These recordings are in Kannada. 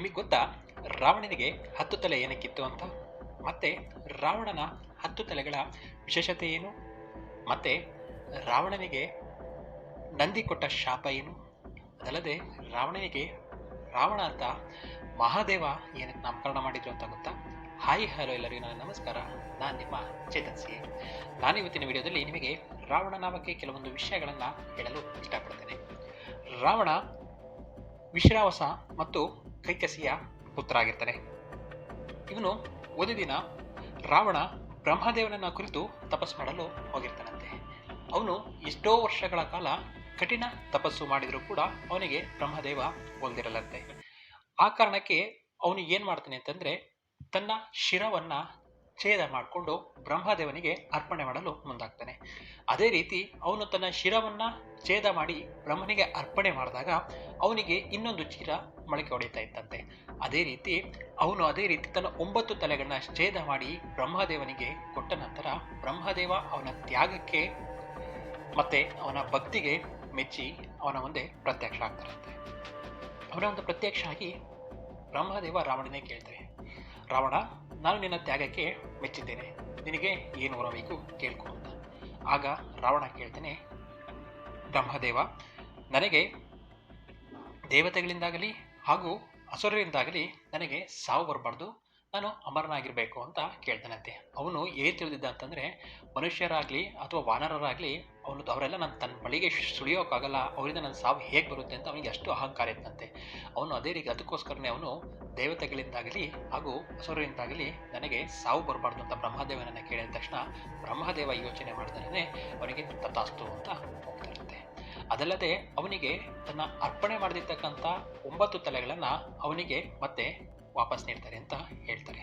ನಿಮಗೆ ಗೊತ್ತಾ? ರಾವಣನಿಗೆ ಹತ್ತು ತಲೆ ಏನಕ್ಕಿತ್ತು ಅಂತ? ಮತ್ತೆ ರಾವಣನ ಹತ್ತು ತಲೆಗಳ ವಿಶೇಷತೆ ಏನು? ಮತ್ತೆ ರಾವಣನಿಗೆ ನಂದಿ ಕೊಟ್ಟ ಶಾಪ ಏನು? ಅದಲ್ಲದೆ ರಾವಣನಿಗೆ ರಾವಣ ಅಂತ ಮಹಾದೇವ ಏನಕ್ಕೆ ನಾಮಕರಣ ಮಾಡಿದ್ರು ಅಂತ ಗೊತ್ತಾ? ಹಾಯ್, ಹಲೋ ಎಲ್ಲರಿಗೂ ನನ್ನ ನಮಸ್ಕಾರ. ನಾನು ನಿಮ್ಮ ಚೇತನ್ ಸಿ. ನಾನು ಇವತ್ತಿನ ವಿಡಿಯೋದಲ್ಲಿ ನಿಮಗೆ ರಾವಣ ನಾಮಕ್ಕೆ ಕೆಲವೊಂದು ವಿಷಯಗಳನ್ನು ಹೇಳಲು ಇಷ್ಟಪಡ್ತೇನೆ. ರಾವಣ ವಿಶ್ರಾವಸ ಮತ್ತು ಕೈಕಸಿಯ ಪುತ್ರ ಆಗಿರ್ತಾನೆ ಇವನು ಒಂದು ದಿನ ರಾವಣ ಬ್ರಹ್ಮದೇವನನ್ನ ಕುರಿತು ತಪಸ್ಸು ಮಾಡಲು ಹೋಗಿರ್ತಾನಂತೆ. ಅವನು ಎಷ್ಟೋ ವರ್ಷಗಳ ಕಾಲ ಕಠಿಣ ತಪಸ್ಸು ಮಾಡಿದರೂ ಕೂಡ ಅವನಿಗೆ ಬ್ರಹ್ಮದೇವ ಒಲ್ದಿರಲ್ಲಂತೆ ಆ ಕಾರಣಕ್ಕೆ ಅವನು ಏನು ಮಾಡ್ತಾನೆ ಅಂತಂದ್ರೆ ತನ್ನ ಶಿರವನ್ನ ಛೇದ ಮಾಡಿಕೊಂಡು ಬ್ರಹ್ಮದೇವನಿಗೆ ಅರ್ಪಣೆ ಮಾಡಲು ಮುಂದಾಗ್ತಾನೆ. ಅದೇ ರೀತಿ ಅವನು ತನ್ನ ಶಿರವನ್ನ ಛೇದ ಮಾಡಿ ಬ್ರಹ್ಮನಿಗೆ ಅರ್ಪಣೆ ಮಾಡಿದಾಗ ಅವನಿಗೆ ಇನ್ನೊಂದು ಚೀರ ಮೊಳಕೆ ಹೊಡಿತಾ ಇತ್ತಂತೆ. ಅದೇ ರೀತಿ ಅವನು ಅದೇ ರೀತಿ ತನ್ನ ಒಂಬತ್ತು ತಲೆಗಳನ್ನ ಛೇದ ಮಾಡಿ ಬ್ರಹ್ಮದೇವನಿಗೆ ಕೊಟ್ಟ ನಂತರ ಬ್ರಹ್ಮದೇವ ಅವನ ತ್ಯಾಗಕ್ಕೆ ಮತ್ತೆ ಅವನ ಭಕ್ತಿಗೆ ಮೆಚ್ಚಿ ಅವನ ಮುಂದೆ ಪ್ರತ್ಯಕ್ಷ ಆಗ್ತಾರಂತೆ. ಅವನ ಒಂದು ಪ್ರತ್ಯಕ್ಷ ಆಗಿ ಬ್ರಹ್ಮದೇವ ರಾವಣನೇ ಕೇಳ್ತಾರೆ ರಾವಣ ನಾನು ನಿನ್ನ ತ್ಯಾಗಕ್ಕೆ ಮೆಚ್ಚಿದ್ದೇನೆ. ನಿನಗೆ ಏನು ಬರಬೇಕು ಕೇಳ್ಕೊ ಅಂತ. ಆಗ ರಾವಣ ಕೇಳ್ತಾನೆ, ಬ್ರಹ್ಮದೇವ, ನನಗೆ ದೇವತೆಗಳಿಂದಾಗಲಿ ಹಾಗೂ ಅಸುರರಿಂದಾಗಲಿ ನನಗೆ ಸಾವು ಬರಬಾರ್ದು. ನಾನು ಅಮರನಾಗಿರಬೇಕು ಅಂತ ಕೇಳ್ತಾನಂತೆ ಅವನು ಏನು ತಿಳಿದಿದ್ದ ಅಂತಂದರೆ, ಮನುಷ್ಯರಾಗಲಿ ಅಥವಾ ವಾನರರಾಗಲಿ, ಅವನು ಅವರೆಲ್ಲ ನನ್ನ ತನ್ನ ಬಳಿಗೆ ಸುಳಿಯೋಕ್ಕಾಗಲ್ಲ, ಅವರಿಂದ ನನ್ನ ಸಾವು ಹೇಗೆ ಬರುತ್ತೆ ಅಂತ ಅವನಿಗೆ ಅಷ್ಟು ಅಹಂಕಾರ ಇತ್ತಂತೆ. ಅವನು ಅದೇ ರೀತಿ ಅದಕ್ಕೋಸ್ಕರನೇ ಅವನು ದೇವತೆಗಳಿಂದಾಗಲಿ ಹಾಗೂ ಹಸುರರಿಂದಾಗಲಿ ನನಗೆ ಸಾವು ಬರಬಾರ್ದು ಅಂತ ಬ್ರಹ್ಮದೇವನನ್ನು ಕೇಳಿದ ತಕ್ಷಣ ಬ್ರಹ್ಮದೇವ ಯೋಚನೆ ಮಾಡಿದ್ರೆ ಅವನಿಗೆ ತತಾಸ್ತು ಅಂತ ಹೋಗ್ತಾರಂತೆ. ಅದಲ್ಲದೆ ಅವನಿಗೆ ತನ್ನ ಅರ್ಪಣೆ ಮಾಡದಿರ್ತಕ್ಕಂಥ ಒಂಬತ್ತು ತಲೆಗಳನ್ನು ಅವನಿಗೆ ಮತ್ತೆ ವಾಪಸ್ ನೀಡ್ತಾರೆ ಅಂತ ಹೇಳ್ತಾರೆ.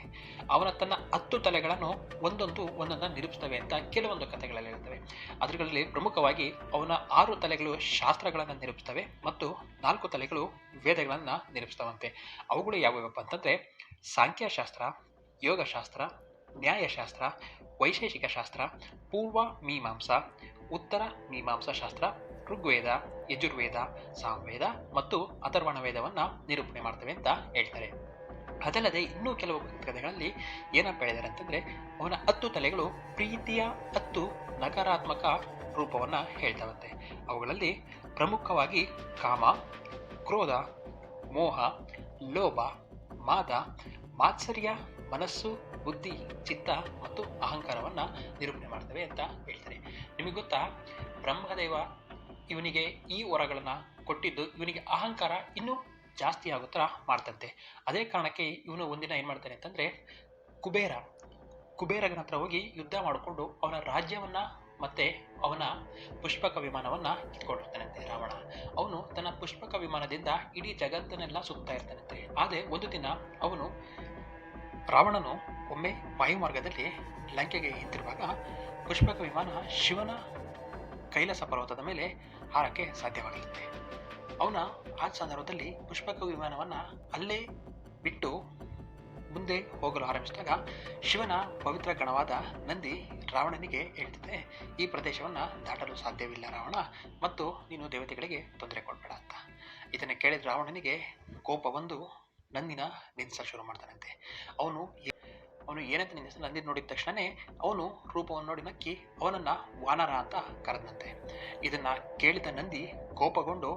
ಅವನ ತನ್ನ ಹತ್ತು ತಲೆಗಳನ್ನು ಒಂದೊಂದು ಒಂದೊಂದನ್ನು ನಿರೂಪಿಸ್ತವೆ ಅಂತ ಕೆಲವೊಂದು ಕಥೆಗಳಲ್ಲಿ ಇರ್ತವೆ ಅದರಲ್ಲಿ ಪ್ರಮುಖವಾಗಿ ಅವನ ಆರು ತಲೆಗಳು ಶಾಸ್ತ್ರಗಳನ್ನು ನಿರೂಪಿಸ್ತವೆ ಮತ್ತು ನಾಲ್ಕು ತಲೆಗಳು ವೇದಗಳನ್ನು ನಿರೂಪಿಸ್ತವಂತೆ ಅವುಗಳು ಯಾವ್ಯಾವಪ್ಪ ಅಂತಂದರೆ ಸಾಂಖ್ಯಶಾಸ್ತ್ರ, ಯೋಗಶಾಸ್ತ್ರ, ನ್ಯಾಯಶಾಸ್ತ್ರ ವೈಶೇಷಿಕ ಶಾಸ್ತ್ರ ಪೂರ್ವ ಮೀಮಾಂಸಾ, ಉತ್ತರ ಮೀಮಾಂಸಾ ಶಾಸ್ತ್ರ, ಋಗ್ವೇದ, ಯಜುರ್ವೇದ, ಸಾಮವೇದ ಮತ್ತು ಅಥರ್ವಣ ವೇದವನ್ನು ನಿರೂಪಣೆ ಮಾಡ್ತವೆ ಅಂತ ಹೇಳ್ತಾರೆ. ಅದಲ್ಲದೆ ಇನ್ನೂ ಕೆಲವು ಕಥೆಗಳಲ್ಲಿ ಏನಪ್ಪ ಹೇಳಿದ್ದಾರೆ ಅಂತಂದರೆ, ಅವನ ಹತ್ತು ತಲೆಗಳು ಪ್ರೀತಿಯ ಹತ್ತು ನಕಾರಾತ್ಮಕ ರೂಪವನ್ನು ಹೇಳ್ತಾವಂತೆ. ಅವುಗಳಲ್ಲಿ ಪ್ರಮುಖವಾಗಿ ಕಾಮ, ಕ್ರೋಧ, ಮೋಹ, ಲೋಭ, ಮಾದ, ಮಾತ್ಸರ್ಯ, ಮನಸ್ಸು, ಬುದ್ಧಿ, ಚಿತ್ತ ಮತ್ತು ಅಹಂಕಾರವನ್ನು ನಿರೂಪಣೆ ಮಾಡ್ತವೆ ಅಂತ ಹೇಳ್ತಾರೆ. ನಿಮಗೆ ಗೊತ್ತಾ? ಬ್ರಹ್ಮದೇವ ಇವನಿಗೆ ಈ ವರಗಳನ್ನು ಕೊಟ್ಟಿದ್ದು, ಇವನಿಗೆ ಅಹಂಕಾರ ಇನ್ನೂ ಜಾಸ್ತಿ ಆಗೋ ಥರ ಮಾಡ್ತಂತೆ. ಅದೇ ಕಾರಣಕ್ಕೆ ಇವನು ಒಂದಿನ ಏನು ಮಾಡ್ತಾನೆ ಅಂತಂದರೆ, ಕುಬೇರ, ಕುಬೇರಗನ ಹತ್ರ ಹೋಗಿ ಯುದ್ಧ ಮಾಡಿಕೊಂಡು ಅವನ ರಾಜ್ಯವನ್ನು ಮತ್ತೆ ಅವನ ಪುಷ್ಪಕ ವಿಮಾನವನ್ನು ಇಟ್ಕೊಂಡಿರ್ತಾನಂತೆ ರಾವಣ. ಅವನು ತನ್ನ ಪುಷ್ಪಕ ವಿಮಾನದಿಂದ ಇಡೀ ಜಗತ್ತನ್ನೆಲ್ಲ ಸುತ್ತಾ ಇರ್ತಾನಂತೆ. ಆದರೆ ಒಂದು ದಿನ ಅವನು ರಾವಣನು ಒಮ್ಮೆ ವಾಯುಮಾರ್ಗದಲ್ಲಿ ಲಂಕೆಗೆ ಹಿಂತಿರುವಾಗ ಪುಷ್ಪಕ ವಿಮಾನ ಶಿವನ ಕೈಲಾಸ ಪರ್ವತದ ಮೇಲೆ ಹಾರಕ್ಕೆ ಸಾಧ್ಯವಾಗಿರುತ್ತೆ ಅವನ ಆ ಸಂದರ್ಭದಲ್ಲಿ ಪುಷ್ಪಕ ವಿಮಾನವನ್ನು ಅಲ್ಲೇ ಬಿಟ್ಟು ಮುಂದೆ ಹೋಗಲು ಆರಂಭಿಸಿದಾಗ ಶಿವನ ಪವಿತ್ರ ಗಣವಾದ ನಂದಿ ರಾವಣನಿಗೆ ಹೇಳ್ತಿದೆ, ಈ ಪ್ರದೇಶವನ್ನು ದಾಟಲು ಸಾಧ್ಯವಿಲ್ಲ ರಾವಣ, ಮತ್ತು ನೀನು ದೇವತೆಗಳಿಗೆ ತೊಂದರೆ ಕೊಡಬೇಡ ಅಂತ. ಇದನ್ನು ಕೇಳಿದ ರಾವಣನಿಗೆ ಕೋಪ ಬಂದು ನಂದಿನ ನಿಂದಿಸ ಶುರು ಮಾಡ್ತಾನಂತೆ. ಅವನು ಅವನು ಏನಂತ ನಿಂದಿಸ ನಂದಿ ನೋಡಿದ ತಕ್ಷಣವೇ ಅವನು ರೂಪವನ್ನು ನೋಡಿ ನಕ್ಕಿ ಅವನನ್ನು ವಾನರ ಅಂತ ಕರೆದಂತೆ. ಇದನ್ನು ಕೇಳಿದ ನಂದಿ ಕೋಪಗೊಂಡು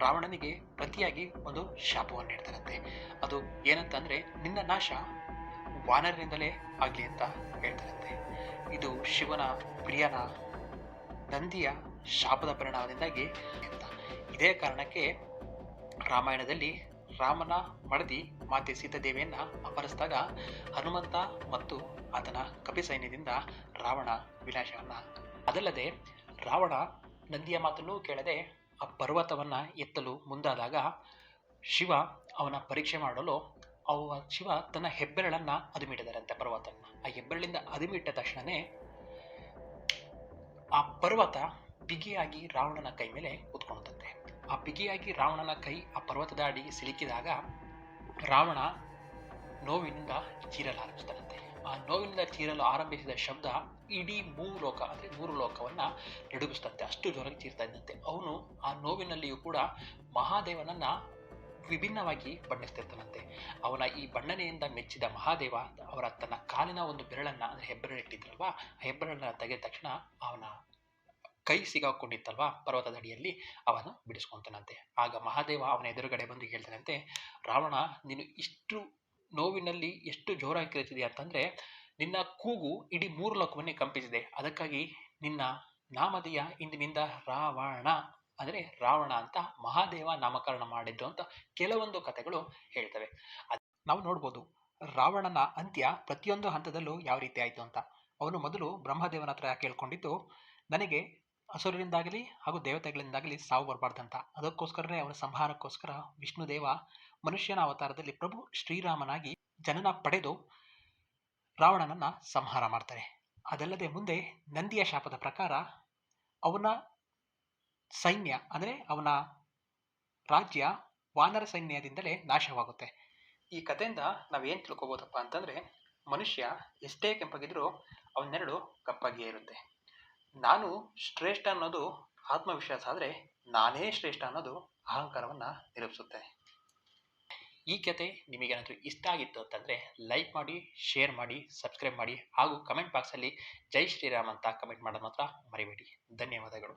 ರಾವಣನಿಗೆ ಪ್ರತಿಯಾಗಿ ಒಂದು ಶಾಪವನ್ನು ನೀಡ್ತಾರಂತೆ. ಅದು ಏನಂತಂದರೆ, ನಿನ್ನ ನಾಶ ವಾನರರಿಂದಲೇ ಆಗಲಿ ಅಂತ ಹೇಳ್ತಾರಂತೆ. ಇದು ಶಿವನ ಪ್ರಿಯನ ನಂದಿಯ ಶಾಪದ ಪರಿಣಾಮದಿಂದಾಗಿ ಅಂತ. ಇದೇ ಕಾರಣಕ್ಕೆ ರಾಮಾಯಣದಲ್ಲಿ ರಾಮನ ಮಡದಿ ಮಾತೆ ಸೀತಾದೇವಿಯನ್ನ ಅಪಹರಿಸಿದಾಗ ಹನುಮಂತ ಮತ್ತು ಆತನ ಕಪಿ ಸೈನ್ಯದಿಂದ ರಾವಣ ವಿನಾಶವನ್ನು. ಅದಲ್ಲದೆ ರಾವಣ ನಂದಿಯ ಮಾತನ್ನು ಕೇಳದೆ ಆ ಪರ್ವತವನ್ನು ಎತ್ತಲು ಮುಂದಾದಾಗ ಶಿವ ಅವನ ಪರೀಕ್ಷೆ ಮಾಡಲು ಅವ ಶಿವ ತನ್ನ ಹೆಬ್ಬೆರಳನ್ನು ಅದುಮಿಟ್ಟಿದಾರಂತೆ ಪರ್ವತವನ್ನು. ಆ ಹೆಬ್ಬೆರಳಿಂದ ಅದುಮಿಟ್ಟ ತಕ್ಷಣವೇ ಆ ಪರ್ವತ ಬಿಗಿಯಾಗಿ ರಾವಣನ ಕೈ ಮೇಲೆ ಕೂತ್ಕೊಳ್ತಂತೆ ಆ ಬಿಗಿಯಾಗಿ ರಾವಣನ ಕೈ ಆ ಪರ್ವತದ ಅಡಿಗೆ ಸಿಲುಕಿದಾಗ ರಾವಣ ನೋವಿನಿಂದ ಚೀರಲಾರಂಭಿಸ್ತಾನಂತೆ ಆ ನೋವಿನಿಂದ ಚೀರಲು ಆರಂಭಿಸಿದ ಶಬ್ದ ಇಡೀ ಮೂರು ಲೋಕ ಅಂದರೆ ಮೂರು ಲೋಕವನ್ನು ನಡುಗಿಸ್ತಂತೆ ಅಷ್ಟು ಜೋರಾಗಿ ಚೀರ್ತಾ ಇದ್ದಂತೆ. ಅವನು ಆ ನೋವಿನಲ್ಲಿಯೂ ಕೂಡ ಮಹಾದೇವನನ್ನ ವಿಭಿನ್ನವಾಗಿ ಬಣ್ಣಿಸ್ತಿರ್ತಾನಂತೆ. ಅವನ ಈ ಬಣ್ಣನೆಯಿಂದ ಮೆಚ್ಚಿದ ಮಹಾದೇವ ಅವರ ತನ್ನ ಕಾಲಿನ ಒಂದು ಬೆರಳನ್ನ, ಅಂದರೆ ಹೆಬ್ಬೆರಳಿಟ್ಟಿದ್ರಲ್ವ ಆ ಹೆಬ್ಬೆರಳನ್ನು ತೆಗೆದ ತಕ್ಷಣ ಅವನ ಕೈ ಸಿಗಾಕೊಂಡಿತ್ತಲ್ವಾ, ಪರ್ವತದ ಅಡಿಯಲ್ಲಿ, ಅವನು ಬಿಡಿಸ್ಕೊಂತಾನಂತೆ. ಆಗ ಮಹಾದೇವ ಅವನ ಎದುರುಗಡೆ ಬಂದು ಹೇಳ್ತಾನಂತೆ, ರಾವಣ, ನೀನು ಇಷ್ಟು ನೋವಿನಲ್ಲಿ ಎಷ್ಟು ಜೋರಾಗಿ ಕೇಳ್ತಿದೆಯಾ ಅಂತಂದರೆ, ನಿನ್ನ ಕೂಗು ಇಡೀ ಮೂರು ಲೋಕವನ್ನೇ ಕಂಪಿಸಿದೆ. ಅದಕ್ಕಾಗಿ ನಿನ್ನ ನಾಮಧೇಯ ಇಂದಿನಿಂದ ರಾವಣ, ಅಂದರೆ ರಾವಣ ಅಂತ ಮಹಾದೇವ ನಾಮಕರಣ ಮಾಡಿದ್ದು ಅಂತ ಕೆಲವೊಂದು ಕಥೆಗಳು ಹೇಳ್ತವೆ. ಅದು ನಾವು ನೋಡ್ಬೋದು, ರಾವಣನ ಅಂತ್ಯ ಪ್ರತಿಯೊಂದು ಹಂತದಲ್ಲೂ ಯಾವ ರೀತಿ ಆಯಿತು ಅಂತ. ಅವನು ಮೊದಲು ಬ್ರಹ್ಮದೇವನ ಹತ್ರ ಕೇಳ್ಕೊಂಡಿದ್ದು, ನನಗೆ ಹಸುರರಿಂದಾಗಲಿ ಹಾಗೂ ದೇವತೆಗಳಿಂದಾಗಲಿ ಸಾವು ಬರಬಾರ್ದಂತ ಅದಕ್ಕೋಸ್ಕರನೇ ಅವನ ಸಂಹಾರಕ್ಕೋಸ್ಕರ ವಿಷ್ಣುದೇವ ಮನುಷ್ಯನ ಅವತಾರದಲ್ಲಿ ಪ್ರಭು ಶ್ರೀರಾಮನಾಗಿ ಜನನ ಪಡೆದು ರಾವಣನನ್ನ ಸಂಹಾರ ಮಾಡ್ತಾರೆ. ಅದಲ್ಲದೆ ಮುಂದೆ ನಂದಿಯ ಶಾಪದ ಪ್ರಕಾರ ಅವನ ಸೈನ್ಯ, ಅಂದರೆ ಅವನ ರಾಜ್ಯ ವಾನರ ಸೈನ್ಯದಿಂದಲೇ ನಾಶವಾಗುತ್ತೆ. ಈ ಕಥೆಯಿಂದ ನಾವೇನು ತಿಳ್ಕೊಬೋದಪ್ಪ ಅಂತಂದರೆ, ಮನುಷ್ಯ ಎಷ್ಟೇ ಕೆಂಪಗಿದ್ರೂ ಅವನ್ನೆರಡು ಕಪ್ಪಾಗಿಯೇ ಇರುತ್ತೆ. ನಾನು ಶ್ರೇಷ್ಠ ಅನ್ನೋದು ಆತ್ಮವಿಶ್ವಾಸ ಆದರೆ ನಾನೇ ಶ್ರೇಷ್ಠ ಅನ್ನೋದು ಅಹಂಕಾರವನ್ನು ನಿರೂಪಿಸುತ್ತೆ. ಈ ಕತೆ ನಿಮಗೇನಾದರೂ ಇಷ್ಟ ಆಗಿತ್ತು ಅಂತಂದರೆ ಲೈಕ್ ಮಾಡಿ ಶೇರ್ ಮಾಡಿ ಸಬ್ಸ್ಕ್ರೈಬ್ ಮಾಡಿ ಹಾಗೂ ಕಮೆಂಟ್ ಬಾಕ್ಸಲ್ಲಿ ಜೈ ಶ್ರೀರಾಮ್ ಅಂತ ಕಮೆಂಟ್ ಮಾಡೋದು ಮಾತ್ರ ಮರಿಬೇಡಿ. ಧನ್ಯವಾದಗಳು.